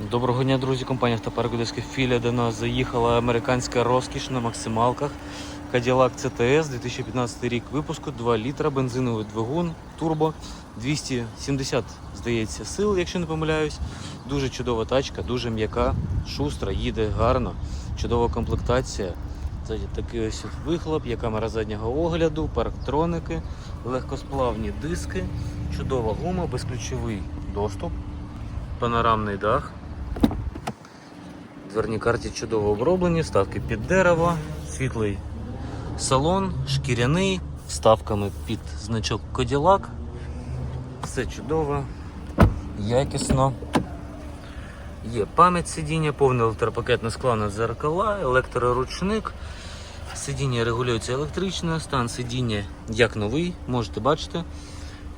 Доброго дня, друзі. Компанія «Автопарк Одеська філія до нас заїхала американська розкіш на максималках. Cadillac CTS 2015 рік випуску, 2 літра, бензиновий двигун, турбо, 270, здається, сил, якщо не помиляюсь. Дуже чудова тачка, дуже м'яка, шустра, їде гарно, чудова комплектація. Ззаді такий ось вихлоп, є камера заднього огляду, парктроники, легкосплавні диски, чудова гума, безключовий доступ, панорамний дах. Дверні карті чудово оброблені, вставки під дерево, світлий салон, шкіряний, вставками під значок Cadillac. Все чудово, якісно. Є пам'ять сидіння, повний електропакетне скло дзеркала, електроручник. Сидіння регулюється електрично, стан сидіння як новий, можете бачити.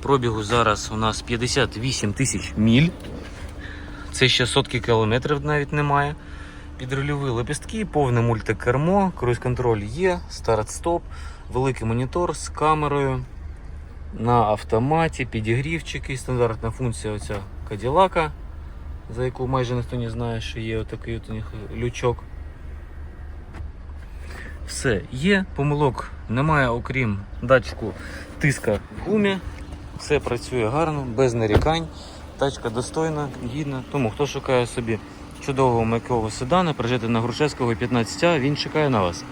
Пробігу зараз у нас 58 тисяч міль. Це ще сотки кілометрів навіть немає. Підрульові лепістки, повне мультикермо, круїз-контроль є, старт-стоп, великий монітор з камерою на автоматі, підігрівчики, стандартна функція оця Каділака, за яку майже ніхто не знає, що є отакий от у них лючок. Все є, помилок немає, окрім датчику тиска в гумі. Все працює гарно, без нарікань. Тачка достойна, гідна. Тому хто шукає собі чудового м'якого седана, прожити на Грушевського 15, він чекає на вас.